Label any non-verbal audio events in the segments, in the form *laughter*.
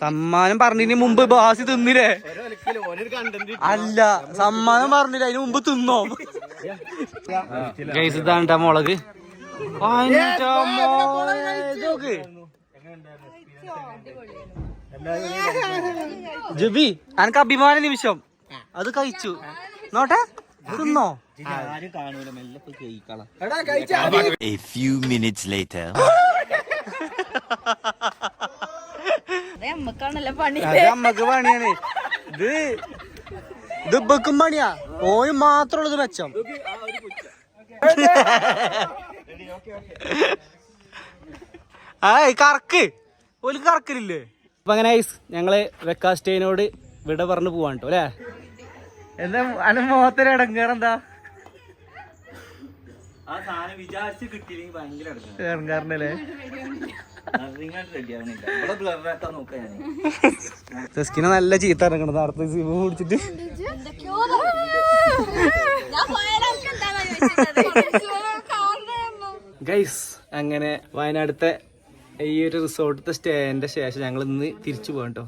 സമ്മാനം പറഞ്ഞതിന് മുമ്പ് ബാസി തിന്നില്ലേ? അല്ല സമ്മാനം പറഞ്ഞില്ല അതിന് മുമ്പ് തിന്നോ. ഗൈസ് ഇതാണ്ടാ മുളക്. ജബി അനക്ക് അഭിമാന നിമിഷം. അത് കഴിച്ചു. നോട്ടെ? തിന്നോ? A few minutes later. *laughs* നമ്മക്കാണല്ലോ പണി. പണിയാണ്. ഇത് ഇത് ഇബക്കും പണിയാ. ഓന് മാത്രമുള്ളത് മെച്ചം. ആ കറക്ക്. ഒരു കറക്കില്ലേ അപ്പൊ അങ്ങനെ ഞങ്ങൾ വെക്കാസ്റ്റേനോട് വിട പറഞ്ഞു പോവാണ്ടോ കേട്ടോ അല്ലേ? എന്താ അന മുഖത്തൊരു ഇടങ്ങേറെന്താ ആ സാധനം വിചാരിച്ച് കിട്ടിയില്ലെങ്കിൽ ഭയങ്കര നല്ല ചീത്ത ഇറങ്ങണത് അടുത്ത സിബ് പിടിച്ചിട്ട്. ഗൈസ് അങ്ങനെ വയനാടത്തെ ഈ ഒരു റിസോർട്ടത്തെ സ്റ്റേന്റെ ശേഷം ഞങ്ങൾ ഇന്ന് തിരിച്ചു പോകാം കേട്ടോ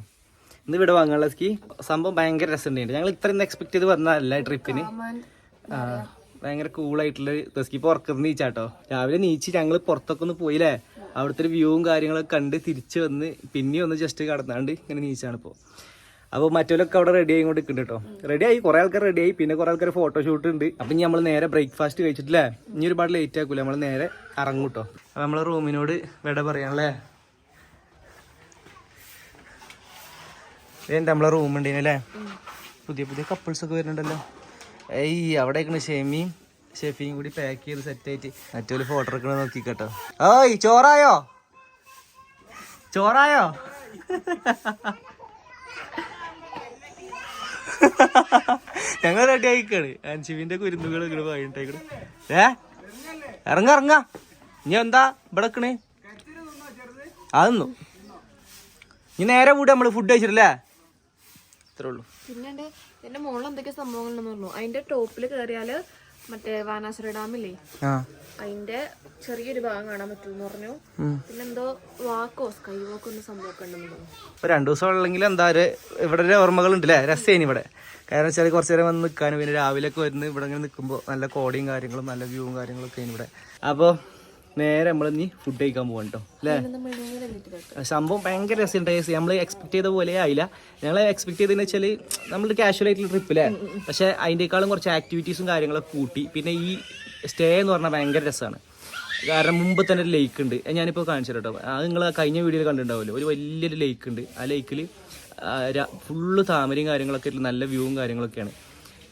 ഇന്ന് ഇവിടെ വാങ്ങാനുള്ള സ്കി സംഭവം ഭയങ്കര രസമുണ്ടായിട്ട് ഞങ്ങൾ ഇത്രയും എക്സ്പെക്ട് ചെയ്ത് വന്നതല്ല ട്രിപ്പിന് ആ. ഭയങ്കര കൂളായിട്ടുള്ള തെസ്കി. ഇപ്പോൾ ഉറക്കം നീച്ചാട്ടോ. രാവിലെ നീച്ച് ഞങ്ങൾ പുറത്തൊക്കെ ഒന്ന് പോയില്ലേ? അവിടുത്തെ വ്യൂവും കാര്യങ്ങളൊക്കെ കണ്ട് തിരിച്ചു വന്ന് പിന്നെയും ഒന്ന് ജസ്റ്റ് കടന്നാണ്ട് ഇങ്ങനെ നീച്ചാണ് ഇപ്പോൾ അപ്പോൾ മറ്റവരൊക്കെ അവിടെ റെഡി ആയി കൊണ്ട് കേട്ടോ. റെഡി ആയി. കുറേ ആൾക്കാർ റെഡി ആയി. പിന്നെ കുറേ ആൾക്കാർ ഫോട്ടോഷൂട്ട് ഉണ്ട്. അപ്പം ഇനി നമ്മൾ നേരെ ബ്രേക്ക്ഫാസ്റ്റ് കഴിച്ചിട്ടില്ലേ? ഇനി ഒരുപാട് ലേറ്റ് ആക്കൂല? നമ്മൾ നേരെ ഇറങ്ങും കേട്ടോ. അപ്പം നമ്മളെ റൂമിനോട് വിട പറയാനല്ലേ? ഇതെന്താ നമ്മളെ റൂം ഉണ്ടല്ലേ പുതിയ പുതിയ കപ്പിൾസ് ഒക്കെ വരുന്നുണ്ടല്ലോ. ഏയ് അവിടെ ഷെമിയും ഷെഫിയും കൂടി പാക്ക് ചെയ്ത് സെറ്റ് ആയിട്ട് മറ്റൊരു ഫോട്ടോ എടുക്കണ നോക്കിക്കട്ടോ. ഓയ് ചോറായോ? ചോറായോ? ഞങ്ങൾ റെഡി ആയിക്കാണ്. ആൻഷിവിന്റെ കുരുന്നുകൾ ഇങ്ങനെ പോയിട്ടേക്കണ് ഏ? ഇറങ്ങ ഇറങ്ങ. ഇനി എന്താ ഇവിടെ നിക്കണ്? അതൊന്നു ഇനി നേരെ കൂടെ നമ്മൾ ഫുഡ് കഴിച്ചിട്ടില്ലേ? ഇത്രേ ഉള്ളൂ. എന്റെ മോളിൽ മുകളിൽ എന്തൊക്കെ സംഭവങ്ങളുണ്ടെന്ന് പറഞ്ഞു. അതിന്റെ ടോപ്പിൽ കയറിയാൽ മറ്റേ വാനാസുര ഡാമില്ലേ? അതിന്റെ ചെറിയൊരു ഭാഗം കാണാൻ പറ്റുമെന്ന് പറഞ്ഞു. പിന്നെന്തോ വാക്കോ സ്കൈ വാക്കോ എന്ന സംഭവമൊക്കെ ഉണ്ടെന്ന് പറഞ്ഞു. ഇപ്പൊ രണ്ടു ദിവസം ഉള്ളെങ്കിൽ എന്താ ഇവിടെ ഒരു ഓർമ്മകൾ ഉണ്ടല്ലേ രസേനി ഇവിടെ. കാരണം വെച്ചാൽ കുറച്ച് നേരം വന്ന് നിൽക്കാനും പിന്നെ രാവിലെ ഒക്കെ വരുന്ന ഇവിടെ ഇങ്ങനെ നിൽക്കുമ്പോൾ നല്ല കോടിയും കാര്യങ്ങളും നല്ല വ്യൂവും കാര്യങ്ങളൊക്കെ ഇവിടെ. അപ്പോൾ നേരെ നമ്മൾ ഇനി ഫുഡ് കഴിക്കാൻ പോകാം കേട്ടോ അല്ലേ? സംഭവം ഭയങ്കര രസം ടേസ്റ്റ് നമ്മൾ എക്സ്പെക്ട് ചെയ്ത പോലെ ആയില്ല. ഞങ്ങൾ എക്സ്പെക്ട് ചെയ്തതെന്ന് വെച്ചാൽ നമ്മൾ കാഷ്വൽ ആയിട്ടുള്ള ട്രിപ്പ് അല്ലേ പക്ഷേ അതിന്റെക്കാളും കുറച്ച് ആക്ടിവിറ്റീസും കാര്യങ്ങളൊക്കെ കൂട്ടി. പിന്നെ ഈ സ്റ്റേ എന്ന് പറഞ്ഞാൽ ഭയങ്കര രസമാണ് കാരണം മുമ്പ് തന്നെ ഒരു ലേക്ക് ഉണ്ട്. ഞാനിപ്പോൾ കാണിച്ചു കേട്ടോ അത് നിങ്ങൾ കഴിഞ്ഞ വീഡിയോയിൽ കണ്ടിട്ടുണ്ടാവുമല്ലോ. ഒരു വലിയൊരു ലേക്ക് ഉണ്ട്. ആ ലേക്കിൽ ഫുള്ള് താമരയും കാര്യങ്ങളൊക്കെ നല്ല വ്യൂവും കാര്യങ്ങളൊക്കെയാണ്.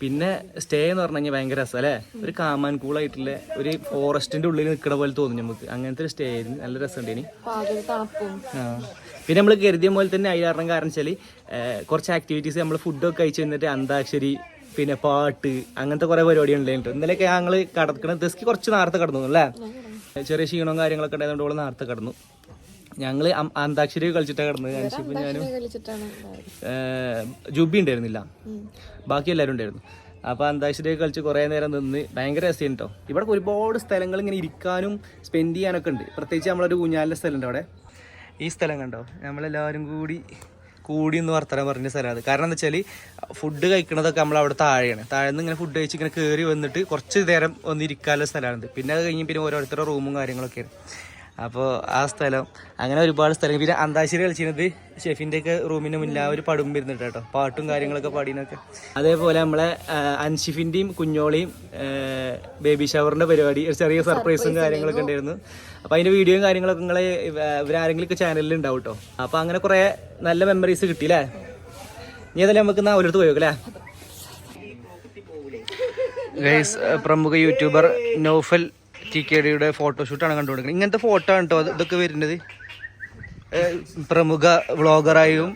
പിന്നെ സ്റ്റേ എന്ന് പറഞ്ഞു കഴിഞ്ഞാൽ ഭയങ്കര രസം അല്ലേ? ഒരു കാമാൻ കൂളായിട്ടുള്ള ഒരു ഫോറസ്റ്റിന്റെ ഉള്ളിൽ നിൽക്കണ പോലെ തോന്നും നമുക്ക്. അങ്ങനത്തെ ഒരു സ്റ്റേ ആയിരുന്നു. നല്ല രസമുണ്ട് ഇനി. പിന്നെ നമ്മൾ കരുതിയ പോലെ തന്നെ അതിൽ കാരണം കാരണം വെച്ചാൽ കുറച്ച് ആക്ടിവിറ്റീസ് നമ്മൾ ഫുഡൊക്കെ കഴിച്ചു കഴിഞ്ഞിട്ട് അന്താക്ഷരി പിന്നെ പാട്ട് അങ്ങനത്തെ കുറേ പരിപാടി ഉണ്ടായിട്ടുണ്ട് ഇന്നലെയൊക്കെ ഞങ്ങൾ കടക്കണ ദസ്ക്ക് കുറച്ച് നേരത്തെ കടന്നു അല്ലേ? ചെറിയ ക്ഷീണവും കാര്യങ്ങളൊക്കെ ഉണ്ടായതുകൊണ്ട് ഓൾ നേരത്തെ കടന്നു. ഞങ്ങൾ അന്താക്ഷരി കളിച്ചിട്ടാണ് കിടന്നത്. അൻഷിപ്പും ഞാനും ജുബി ഉണ്ടായിരുന്നില്ല. ബാക്കി എല്ലാവരും ഉണ്ടായിരുന്നു. അപ്പോൾ അന്താക്ഷരി കളിച്ച് കുറേ നേരം നിന്ന് ഭയങ്കര രസം കേട്ടോ ഇവിടെ ഒരുപാട് സ്ഥലങ്ങൾ ഇങ്ങനെ ഇരിക്കാനും സ്പെൻഡ് ചെയ്യാനൊക്കെ ഉണ്ട്. പ്രത്യേകിച്ച് നമ്മളൊരു ഊഞ്ഞാലിന്റെ സ്ഥലമുണ്ട് അവിടെ. ഈ സ്ഥലം കണ്ടോ? നമ്മളെല്ലാവരും കൂടി കൂടി എന്ന് വർത്തനം പറഞ്ഞ സ്ഥലമാണ്. കാരണം എന്താ വെച്ചാൽ ഫുഡ് കഴിക്കണതൊക്കെ നമ്മൾ അവിടെ താഴെയാണ്. താഴെ നിന്ന് ഇങ്ങനെ ഫുഡ് കഴിച്ച് ഇങ്ങനെ കയറി വന്നിട്ട് കുറച്ച് നേരം ഒന്ന് ഇരിക്കാനുള്ള സ്ഥലമാണിത്. പിന്നെ അത് കഴിഞ്ഞ് പിന്നെ ഓരോരുത്തരുടെ റൂമും കാര്യങ്ങളൊക്കെയാണ്. അപ്പോൾ ആ സ്ഥലം അങ്ങനെ ഒരുപാട് സ്ഥലം പിന്നെ അന്താശ്ശേരി കളിച്ചിരുന്നത് ഷെഫിന്റെ ഒക്കെ റൂമിന് മുന്നിൽ ആ ഒരു പടും വരുന്നുണ്ട് കേട്ടോ. പാട്ടും കാര്യങ്ങളൊക്കെ പാടിനൊക്കെ അതേപോലെ നമ്മളെ അൻഷിഫിന്റെയും കുഞ്ഞോളെയും ബേബി ഷവറിന്റെ പരിപാടി ഒരു ചെറിയ സർപ്രൈസും കാര്യങ്ങളൊക്കെ ഉണ്ടായിരുന്നു. അപ്പോൾ അതിന്റെ വീഡിയോയും കാര്യങ്ങളൊക്കെ നിങ്ങളെ ഇവരാരെങ്കിലും ഒക്കെ ചാനലിൽ ഉണ്ടാവും കേട്ടോ അപ്പോൾ അങ്ങനെ കുറേ നല്ല മെമ്മറീസ് കിട്ടി കിട്ടിയില്ലേ ഇനി അതല്ലേ നമുക്ക് നാ ഒരിടത്ത് പോയോക്കല്ലേ ഗൈസ് പ്രമുഖ യൂട്യൂബർ നൗഫൽ ടി കെ ഡിയുടെ ഫോട്ടോഷൂട്ടാണ് കണ്ടുകൊടുക്കുന്നത് ഇങ്ങനത്തെ ഫോട്ടോ ആണ് കേട്ടോ ഇതൊക്കെ വരുന്നത്? പ്രമുഖ വ്ളോഗറായും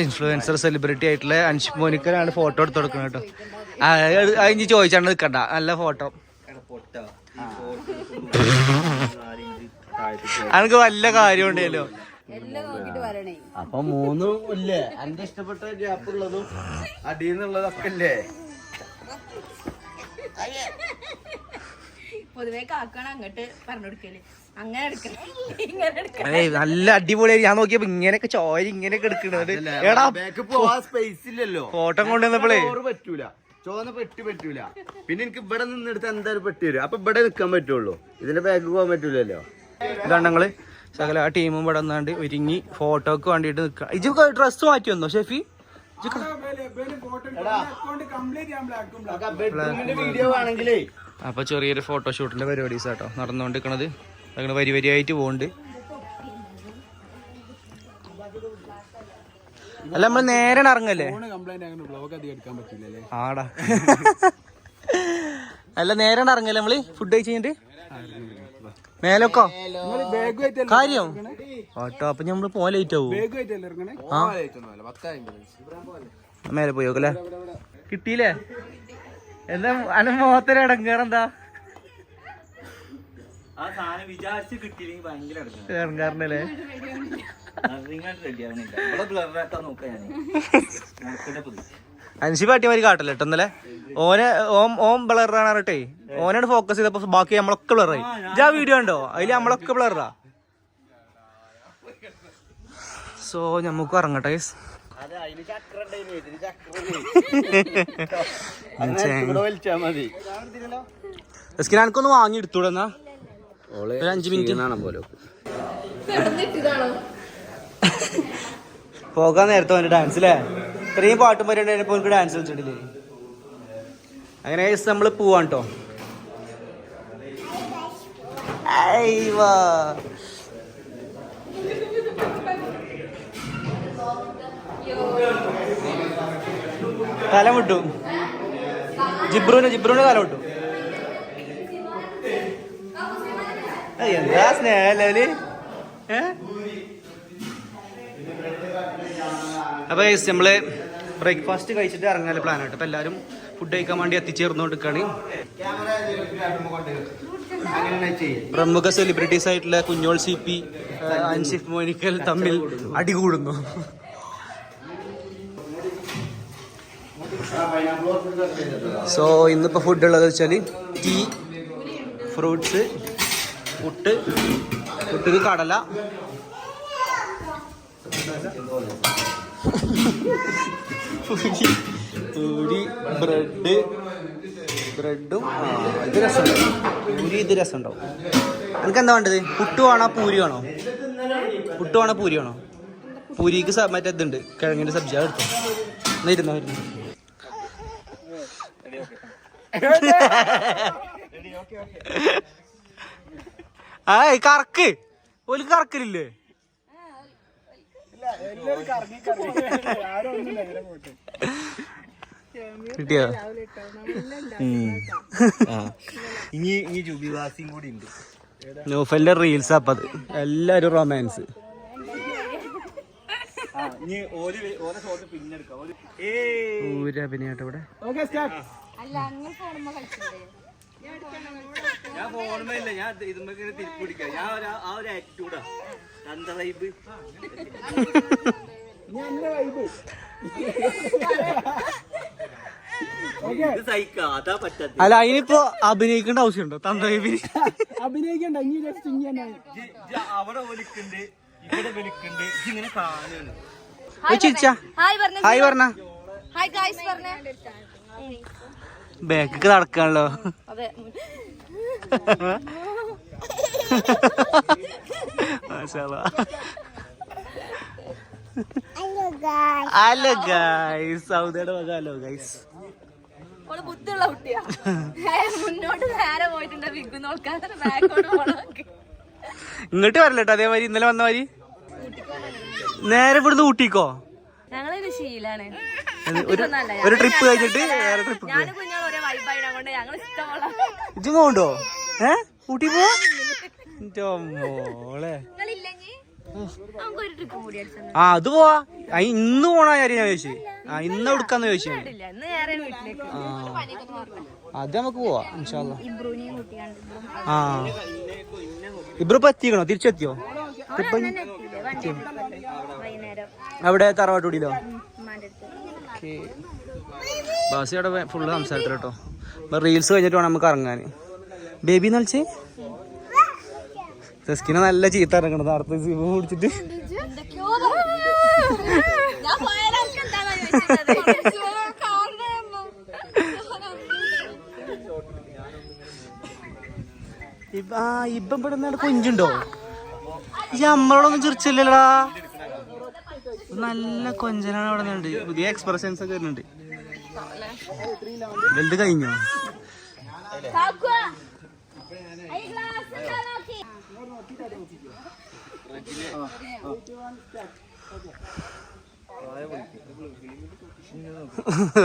ഇൻഫ്ലുവൻസർ സെലിബ്രിറ്റി ആയിട്ടുള്ള അൻഷ് മോനിക്കലാണ് ഫോട്ടോ എടുത്ത് കൊടുക്കുന്നത് കേട്ടോ. അതിന് ചോദിച്ചാണ് നിൽക്കണ്ട. നല്ല ഫോട്ടോ അനക്ക് വല്ല കാര്യം ഉണ്ടല്ലോ അപ്പൊ മൂന്നും ഇല്ലേ? ഇഷ്ടപ്പെട്ട ഗ്യാപ്പ് ഉള്ളതും അടിയെന്നുള്ളതൊക്കെ ഇല്ലേ? പൊതുവെ കാക്കാണ് അങ്ങോട്ട് പറഞ്ഞു കൊടുക്കൽ അങ്ങനെ എടുക്കണം. *laughs* ഇങ്ങനെ എടുക്കണം. ഏയ് നല്ല അടിപൊളിയായി ഞാൻ നോക്കിയപ്പോ ഇങ്ങനെയൊക്കെ ചോര ഇങ്ങനെയൊക്കെ എടുക്കണത്. എടാ ബാക്ക് പോവാൻ സ്പേസ് ഇല്ലല്ലോ. ഫോട്ടോ കൊണ്ടുവന്നപ്പോഴേ ചോറ് പറ്റൂല. ചോന്ന പെട്ടി പറ്റൂല. പിന്നെ എനിക്ക് ഇവിടെ നിന്നെടുത്ത് എന്തായാലും പെട്ടി വരും അപ്പൊ ഇവിടെ നിൽക്കാൻ പറ്റുള്ളൂ. ഇതിന്റെ ബാക്ക് പോകാൻ പറ്റൂലല്ലോ. ഇതാണ് ഞങ്ങൾ. സകല ആ ടീമും ഇവിടെ വന്നാണ്ട് ഒരുങ്ങി ഫോട്ടോക്ക് വേണ്ടിട്ട് നിക്ക. ഇജ് ഡ്രസ് മാറ്റി വന്നോ ഷെഫി? അപ്പൊ ചെറിയൊരു ഫോട്ടോഷൂട്ടിന്റെ പരിപാടീസ് കേട്ടോ നടന്നുകൊണ്ടിരിക്കണത് അങ്ങനെ വരി വരിയായിട്ട് പോകുന്നുണ്ട് അല്ല നമ്മൾ നേരെ ഇറങ്ങല്ലേ ആടാ. അല്ല നേരെ ഇറങ്ങല്ലേ നമ്മൾ? ഫുഡ് കഴിച്ച് കഴിഞ്ഞിട്ട് മേലൊക്കോ? കാര്യം? ഓട്ടോ അപ്പൊ നമ്മൾ പോലെ ലേറ്റ് ആവൂ? ആ? മേലെ പോയി നോക്കല്ലേ കിട്ടിയില്ലേ? എന്താ അന മോത്തര ഇടങ്ങാറെന്താ ഇറങ്ങാറുണ്ടല്ലേ നോക്കാം ഞാൻ പാട്ടി മാതിരി കാട്ടില്ല കേട്ടോ ഇന്നലെ? ഓനെ ഓം ഓം ബ്ലറാണ് പറഞ്ഞിട്ടേ. ഓനാണ് ഫോക്കസ് ചെയ്തപ്പോ ബാക്കി നമ്മളൊക്കെ ബ്ലറായി ഇതാ വീഡിയോ ഉണ്ടോ അതിൽ നമ്മളൊക്കെ ബ്ലറാ സോ നമുക്ക് ഇറങ്ങട്ടെ എനിക്കൊന്ന് വാങ്ങി എടുത്തൂടെന്നാ ഒരു അഞ്ചു മിനിറ്റ്. പോലെ പോകാൻ നേരത്തെ ഡാൻസ് അല്ലേ ഇത്രയും പാട്ടും പരിപാടിയായപ്പോൾ എനിക്ക് ഡാൻസ് കളിച്ചിട്ടില്ലേ? അങ്ങനെ നമ്മൾ പോവാൻ കേട്ടോ തല വിട്ടു ജിബ്രുവിന് ജിബ്രുവിന് തല വിട്ടു എന്താ സ്നേഹല്ലേ ഏ? അപ്പോൾ നമ്മൾ ബ്രേക്ക്ഫാസ്റ്റ് കഴിച്ചിട്ട് ഇറങ്ങാൻ പ്ലാൻ ആയിട്ട് അപ്പോൾ എല്ലാവരും ഫുഡ് കഴിക്കാൻ വേണ്ടി ചെയ്യും പ്രമുഖ സെലിബ്രിറ്റീസ് ആയിട്ടുള്ള കുഞ്ഞോൾ സി പി അൻഷിഫ് മോനിക്കൽ തമ്മിൽ അടികൂടുന്നു സോ ഇന്നിപ്പോ ഫുഡ് ഉള്ളത് വെച്ചാൽ ടീ ഫ്രൂട്ട്സ് പുട്ട് പുട്ടിന് കടല. പൂരി പൂരി ബ്രെഡ് ബ്രെഡും ഇത് രസമുണ്ടാവും. പൂരി ഇത് രസമുണ്ടാവും. എനിക്ക് എന്താ വേണ്ടത്? പുട്ടു വേണോ പൂരി വേണോ? പുട്ടു വേണോ പൂരി വേണോ? പൂരിക്ക് മറ്റേ ഇതുണ്ട്. കിഴങ്ങിന്റെ സബ്ജി അത് എടുത്തു. എന്നാ ഇരുന്നോ ആ *laughs* കറക്ക്. ഒരു കറക്കലില്ലേ? കിട്ടിയോ? ഇനി ഇനി ജുബിവാസിയും കൂടി ഉണ്ട്. നൂഫലിന്റെ റീൽസ് അപ്പത് എല്ലാരും റൊമാൻസ് ആ ഇനി ഓര് ഓരോ ഷോട്ട് പിന്നെ എടുക്കാം ഒരു ഏ ഊര് അഭിനയായിട്ട് ഇവിടെ. ഞാൻ ഫോണുമില്ല ഞാൻ ഇതുമ്മ തിരിച്ചു പിടിക്കാം. ഞാൻ ഒരു ആ ഒരു ആറ്റിറ്റ്യൂഡാ ചന്ത വൈബ് അല്ല അതിനിപ്പോ അഭിനയിക്കേണ്ട ആവശ്യമുണ്ടോ? തന്തവൈബിന് അവിടെ ഒലിക്കുണ്ട് ഇവിടെ വിളിക്കുണ്ട് ഇങ്ങനെ കാണുന്നു ചിരിച്ചാ. ഹായ് പറഞ്ഞ. ഹായ് പറഞ്ഞ. ഹായ് ഗായ്സ് പറഞ്ഞ. ബാക്ക് നടക്കാണല്ലോ. ഹലോ സൗദിയുടെ ഹലോ ഓൾ ബുദ്ധിയുള്ള കുട്ടിയാ. മുന്നോട്ട് നേരെ പോയിട്ടുണ്ട്. വിഗ് നോക്കാൻ ബാക്കോട്ട് പോണോക്ക് ഇങ്ങോട്ട് വരലട്ടോ അതേമാതിരി ഇന്നലെ വന്ന മാതിരി നേരെ ഇവിടുന്ന് ഊട്ടിക്കോ? ഞങ്ങളൊരു ശീലാണ്. ഒരു ട്രിപ്പ് കഴിഞ്ഞിട്ട് വേറെ ട്രിപ്പ് ഇജ്ജും പോണ്ടോ ഏ? ഊട്ടി അടിച്ചു. ആ അത് പോവാ. ഇന്ന് പോണ കാര്യം ഞാൻ ചോദിച്ചു. ആ ഇന്ന് എടുക്കാന്ന് ചോദിച്ചു. അത് നമുക്ക് പോവാ ഇൻഷാല്ല ആ. ഇബ്രു ഇപ്പൊ എത്തിക്കണോ? തിരിച്ചെത്തിയോ? അവിടെ തറവാട്ടുടിയിലോ ബാസി അവിടെ ഫുള്ള് സംസാരത്തിൽ കേട്ടോ. റീൽസ് കഴിഞ്ഞിട്ട് വേണം നമുക്ക് ഇറങ്ങാൻ. ബേബി എന്ന് വിളിച്ചേ? തെസ്കിനെ നല്ല ചീത്ത ഇറങ്ങണത് അടുത്ത ഇപ്പ- ആ ഇപ്പം ഇവിടെ കൊഞ്ചുണ്ടോ ഈ അമ്മളോടൊന്നും ചിരിച്ചില്ലടാ നല്ല കൊഞ്ചനാണ് അവിടെ നിന്നുണ്ട് പുതിയ എക്സ്പ്രഷൻസ് ഒക്കെ വരുന്നുണ്ട്. വലുത് കഴിഞ്ഞോ?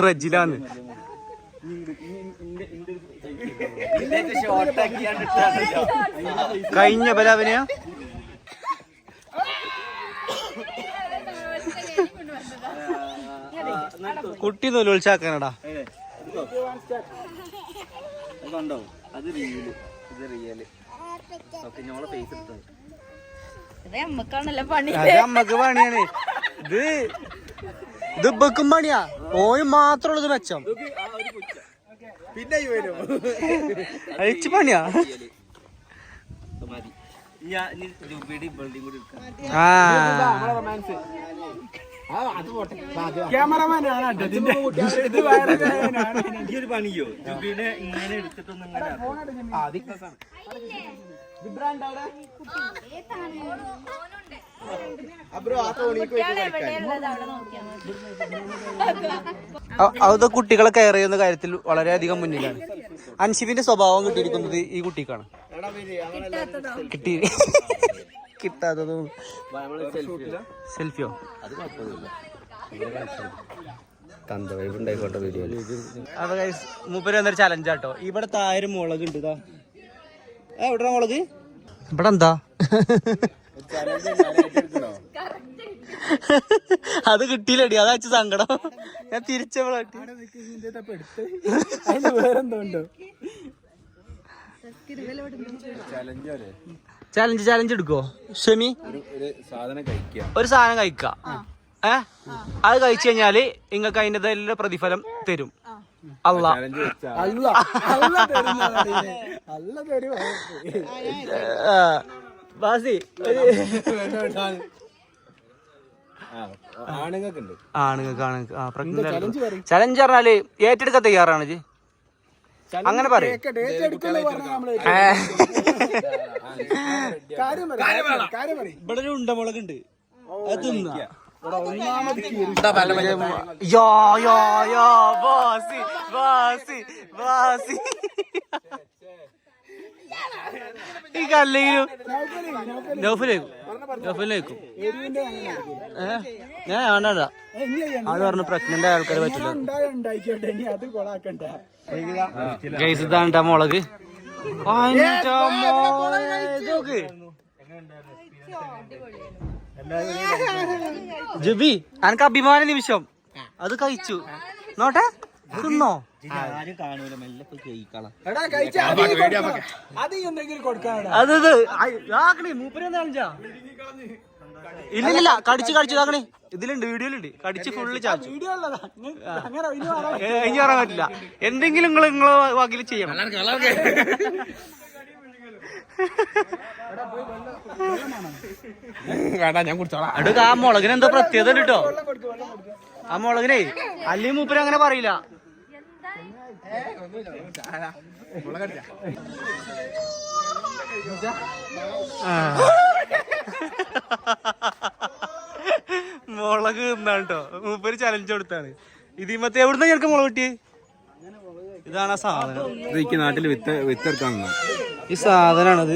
റജിലാണ്. റജിലാന്ന് കഴിഞ്ഞ ബലാവിനെയാ കുട്ടി നൊലോത്സാക്കാനടാ കണ്ടോ? അത് റിയൽ ഇത് റിയൽ ഓക്കെ ഫേസ് എടുത്തത് അമ്മയ്ക്ക് പണിയാണ്. ഇത് ഇത് ഇബക്കും പണിയാ. ഓന് മാത്രമുള്ളത് മെച്ചം. പിന്നെ അഴിച്ചു പണിയാ. മതി. ഒരു പണിയോ? ജുബിനെ ഇങ്ങനെ എടുത്തിട്ടൊന്നും അത് കുട്ടികളെ കെയർ ചെയ്യുന്ന കാര്യത്തിൽ വളരെയധികം മുന്നിലാണ്. അൻഷിബിന്റെ സ്വഭാവം കിട്ടിയിരിക്കുന്നത് ഈ കുട്ടിക്കാണ്. കിട്ടി. കിട്ടാത്തതും. സെൽഫിയോ അത് കുഴപ്പമൊന്നുമില്ല. തന്ത വൈബ് ഉണ്ടായിക്കോട്ടെ വീഡിയോയിൽ അപ്പൊ മൂപ്പര് വന്നൊരു ചലഞ്ച് ആട്ടോ. ഇവിടെ താഴെ മുളക് ഉണ്ട് ഇതാ. ഏ എവിടെ മുളക്? ഇവിടെ എന്താ? അത് കിട്ടിയില്ലടി അതാ വെച്ച സങ്കടം. ഞാൻ തിരിച്ചവളെ ചലഞ്ച് ചാലഞ്ച് എടുക്കോ ഷമി? ഒരു സാധനം കഴിക്ക ഏ? അത് കഴിച്ചു കഴിഞ്ഞാൽ നിങ്ങൾക്ക് അതിന്റെ പ്രതിഫലം തരും. അല്ല ബാസി ആണുങ്ങൾക്ക് ആണുങ്ങൾക്ക്. ചലഞ്ച് പറഞ്ഞാൽ ഏറ്റെടുക്കാൻ തയ്യാറാണ് ജി? അങ്ങനെ പറയും. ഇവിടെ ഒരു ഉണ്ടമുളക് ഉണ്ട് അത് തിന്നാ. യോ യോ യോ ബാസി ബാസി ബാസി ഈ കല്ലെങ്കിലും നൗഫിലേക്കും നൗഫിലേക്കും ഏ ഞാൻ വേണ്ട. അത് പറഞ്ഞ പ്രഗ്നന്റ് ആൾക്കാർ പറ്റില്ല. ഗൈസ് മുളക് ജുബി അനക്ക് അഭിമാന നിമിഷം. അത് കഴിച്ചു. നോട്ടെ? തിന്നോ? അത് ഇത്. ഇല്ലില്ല കടിച്ച് കടിച്ചു ഇതാക്കണേ. ഇതിലുണ്ട് വീഡിയോയിലുണ്ട്. കടിച്ച് ഫുള്ള് ചാച്ചു ഏ, ഇനി പറയാൻ പറ്റില്ല. എന്തെങ്കിലും നിങ്ങൾ നിങ്ങളെ വാക്കിൽ ചെയ്യണം. അടുക്ക ആ മുളകിന് എന്തോ പ്രത്യേകത ഉണ്ട് കേട്ടോ ആ മുളകിനെ അല്ലെങ്കിൽ മൂപ്പര് അങ്ങനെ പറയില്ല. ആ. മുളക് തിന്നാണ് കേട്ടോ മൂപ്പര് ചലഞ്ച് കൊടുത്താണ്. ഇതിമത്തെ എവിടുന്ന ഞങ്ങൾക്ക് മുളക് കിട്ടി ഇതാണ് ആ സാധനം. നാട്ടിൽ വിത്ത് വിത്തെടുക്കാൻ ഈ സാധനമാണത്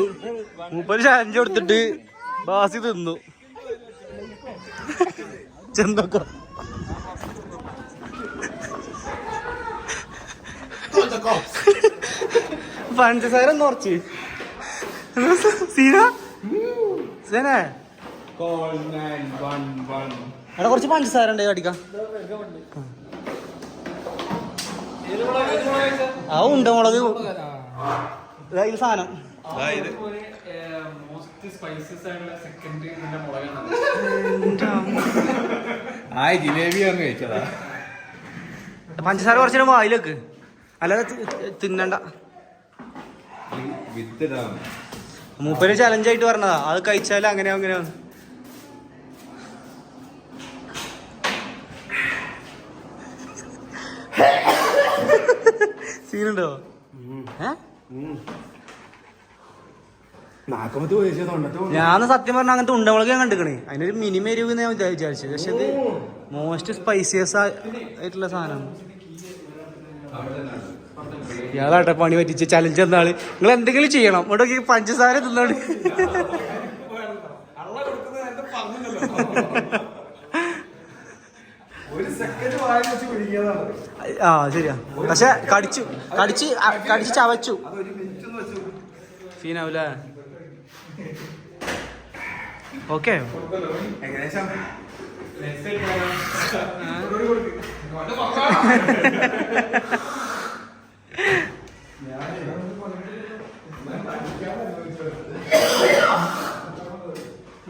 മൂപ്പര് ചലഞ്ച് കൊടുത്തിട്ട് ബാസി തിന്നു. ചെന്നോക്ക. പഞ്ചസാര കുറച്ച്. സീന? സീനെ എടാ കുറച്ച് പഞ്ചസാര ഉണ്ട് അടിക്കാം. ആ ഉണ്ട് മുളക്. ഇതാ സാധനം. ആ ജിലേബി അങ്ങ് കഴിച്ചതാ. പഞ്ചസാര കുറച്ചു വായിലേക്ക് അല്ലാതെ തിന്നണ്ട. വിത്തിടാ. മൂപ്പര് ചലഞ്ചായിട്ട് പറഞ്ഞതാ. അത് കഴിച്ചാൽ അങ്ങനെ അങ്ങനെ. സീനുണ്ടോ? ഞാൻ സത്യം പറഞ്ഞ അങ്ങനത്തെ ഉണ്ടമുളക് ഞാൻ കണ്ടിക്കണേ. അതിനൊരു മിനിമം എരിവ് ഞാൻ വിചാരിച്ചു. പക്ഷെ ഇത് മോസ്റ്റ് സ്പൈസിയസ് ആയിട്ടുള്ള സാധനം ഇയാളാട്ടെ പണി പറ്റിച്ച് ചലഞ്ച് എന്നാൾ നിങ്ങൾ എന്തെങ്കിലും ചെയ്യണം. ഇവിടെ പഞ്ചസാര തിന്നാണ് ആ ശരിയാ. പക്ഷെ കടിച്ചു. കടിച്ച് കടിച്ച് ചവച്ചു. സീനാവൂല ഓക്കെ.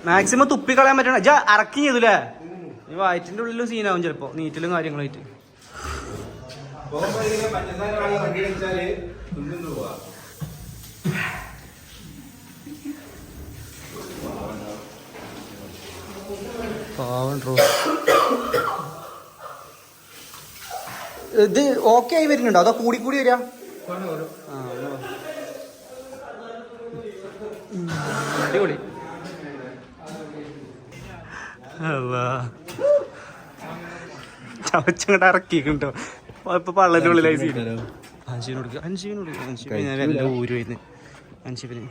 മാക്സിമം തുപ്പി കളയാൻ പറ്റണ ജാ അറക്കി ചെയ്തൂലേ ഈ വയറ്റിന്റെ ഉള്ളിലും സീനാവും ചിലപ്പോ. നീറ്റിലും കാര്യങ്ങളായിട്ട്. റോ ഇത് ഓക്കെ ആയി വരുന്നുണ്ടോ? അതോ കൂടി കൂടി വരിക അടിപൊളി. ചവച്ചങ്ങോട്ട് ഇറക്കിട്ടോ ഇപ്പൊ പള്ളന്റെ ഉള്ളിലായി സീൻ. അഞ്ചിന് കൊടുക്കുക അഞ്ചിന് കൊടുക്കുക അഞ്ചിന് ഞാൻ എല്ലാം ഊര് വരുന്നത് അഞ്ചിന്.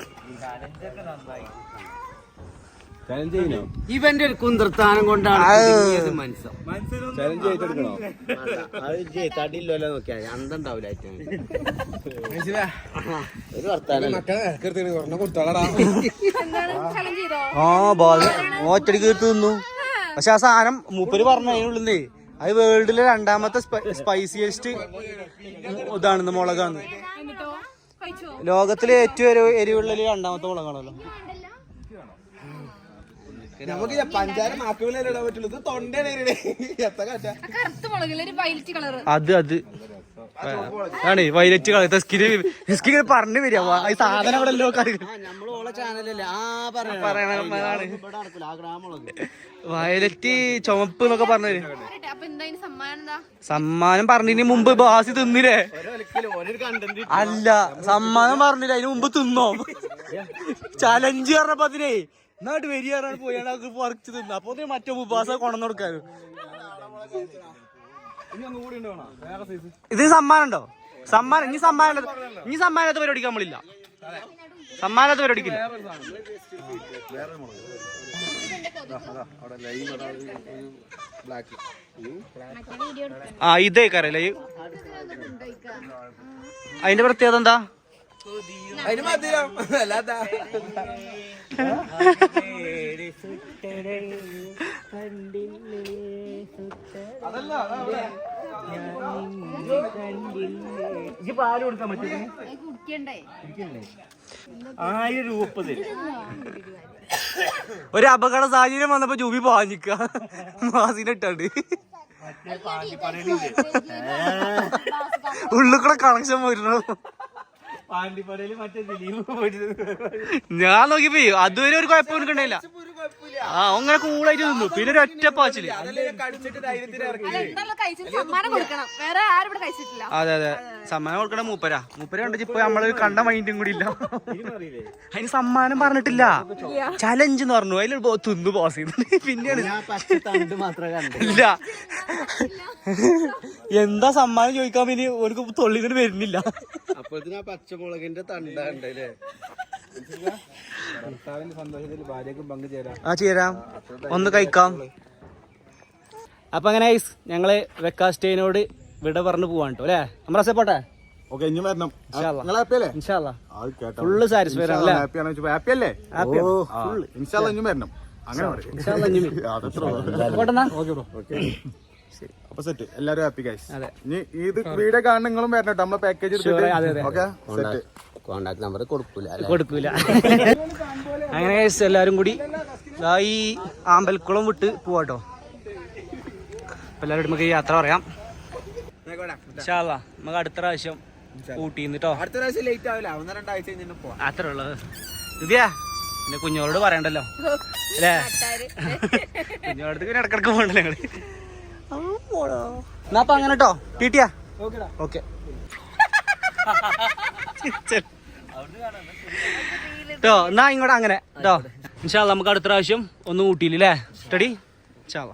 ഇവന്റെ ഒരു കുന്ത്രത്താനം കൊണ്ടാണ് മനസ്സം തടിയില്ലല്ലോ നോക്കിയാ അന്തണ്ടാവില്ല ഒരു വർത്താനം ആ ഒറ്റടിക്ക് തിന്നു. പക്ഷെ ആ സാധനം മൂപ്പര് പറഞ്ഞു അതിനുള്ളിന്നേ അത് വേൾഡിലെ രണ്ടാമത്തെ സ്പൈസിയസ്റ്റ് ഇതാണെന്ന് മുളകാണ്. ലോകത്തിലെ ഏറ്റവും എരിവുള്ള എരിവുള്ളിൽ രണ്ടാമത്തെ മുളകാണല്ലോ. നമുക്ക് പഞ്ചാര മാക്കുവിലല്ലേ ഇടാൻ പറ്റുള്ളൂ. ഇത് തൊണ്ടയാണ് അത് അത്. ആണ് വൈലറ്റ് കളർ. സ്കിന് പറഞ്ഞു വരിക. ഈ സാധനം എല്ലോ. ഇവിടെ വയലറ്റ് ചുമപ്പ് എന്നൊക്കെ പറഞ്ഞു സമ്മാനം പറഞ്ഞതിന് മുമ്പ് ബാസി തിന്നില്ലേ? ഓരോ കണ്ടന്റ് അല്ല സമ്മാനം പറഞ്ഞില്ല. അതിന് മുമ്പ് തിന്നോ? ചലഞ്ച് പറഞ്ഞപ്പോ അതിനെ. എന്നാട്ട് വരികയാണ് പോയാണ് വർക്ക് പറിച്ച് തിന്നു. അപ്പൊ മറ്റേ മുബാസ കൊണ്ടു കൊടുക്കാനും. ഇത് സമ്മാനം ഉണ്ടോ സമ്മാനം ഇനി സമ്മാനം ഇനി സമ്മാനത്തെ പരിപാടിക്കാൻ നമ്മളില്ല സമ്മാനത്തെ പരിപാടിക്കില്ല. ആ ഇതേ കറല്ലേ അതിന്റെ പ്രത്യേകത എന്താ? അതിന് മധുരം. *laughs* അല്ലാതാ പാൽ കൊടുക്കാൻ പറ്റും കുടിക്കണ്ടേ? ആയിരം രൂപ ഒരു അപകട സാഹചര്യം വന്നപ്പോ ജൂബി പാഞ്ഞിക്ക. മാസിനെ കണക്ഷൻ ഉള്ളിൽ കൂടെ കണക്ഷൻ പോയി ഞാൻ നോക്കിപ്പോ അതുവരെ ഒരു കുഴപ്പം എടുക്കണ്ടല്ല ആ അങ്ങനെ കൂളായിട്ട് നിന്നു. പിന്നെ ഒരു ഒറ്റ പാച്ചിൽ. കടിച്ചിട്ട് ധൈര്യത്തിന് ഇറക്കി. അല്ല എന്തായാലും സമ്മാനം കൊടുക്കണം. വേറെ ആരും ഇവിടെ കഴിച്ചിട്ടില്ല. അതെ അതെ. സമ്മാനം കൊടുക്കണ മൂപ്പരാ. മൂപ്പര കണ്ടിട്ട് ഇപ്പൊ നമ്മൾ കണ്ട മൈൻഡും കൂടി ഇല്ല. അതിന് സമ്മാനം പറഞ്ഞിട്ടില്ല. ചലഞ്ച് എന്ന് പറഞ്ഞു. അതിൽ തിന്നു പാസ് ചെയ്തു പിന്നെയാണ്. പച്ച ഇല്ല. എന്താ സമ്മാനം ചോദിക്കാൻ പിന്നെ ഒരു തൊള്ളിന്നിട്ട് വരുന്നില്ല. അപ്പോഴത്തേന് ആ പച്ചമുളകിന്റെ തണ്ട അല്ലേ ആ ചേരാം. ഒന്ന് കഴിക്കാം. അപ്പൊ അങ്ങനെ guys, ഞങ്ങൾ വെക്കാസ്റ്റേനോട് വിട പറഞ്ഞു പോവാൻ കേട്ടോ അല്ലേ? പോട്ടെ? ഫുള്ള് സാറ്റിസ്ഫൈഡ് ആണ് അല്ലേ? അങ്ങനെ *laughs* ഓക്കെ അപ്പൊ സെറ്റ് എല്ലാരും ഹാപ്പി ഗൈസ് അതെ. ഇനി ഇത് വീഡിയോ കാണുന്ന നിങ്ങളും വരണം കേട്ടോ നമ്മളെ പാക്കേജ് എടുത്തിട്ട്. ഓക്കെ? സെറ്റ് കോണ്ടാക്ട് നമ്പർ കൊടുക്കൂല അല്ലേ? കൊടുക്കൂല. അങ്ങനെ ഗൈസ് എല്ലാരും കൂടി ദാ ഈ ആമ്പൽക്കുളം വിട്ട് പോവാട്ടോ. അപ്പൊ എല്ലാവരും നമുക്ക് യാത്ര പറയാം. നമുക്ക് അടുത്ത പ്രാവശ്യം ഊട്ടിന്ന് കേട്ടോ അടുത്ത പ്രാവശ്യം ലേറ്റ് ആവില്ല. ഒന്ന് രണ്ടാഴ്ച കഴിഞ്ഞിട്ട് പോവാം. അത്ര ഉള്ളത് ഇതിയാ പിന്നെ കുഞ്ഞോളോട് പറയണ്ടല്ലോ. അല്ലേ? കുഞ്ഞോടത്ത് പിന്നെ ഇടക്കിടക്ക് പോകണ്ടല്ലോ ഞങ്ങൾ എന്നാ അപ്പൊ അങ്ങനെ കേട്ടോ ടീട്ടിയാ ഓക്കെ. കേട്ടോ എന്നാ ഇങ്ങോട്ട് അങ്ങനെ. കേട്ടോ ഇൻഷാല്ല നമുക്ക് അടുത്ത പ്രാവശ്യം ഒന്ന് ഊട്ടിയില്ലേ സ്റ്റഡി ഇൻഷാല്ല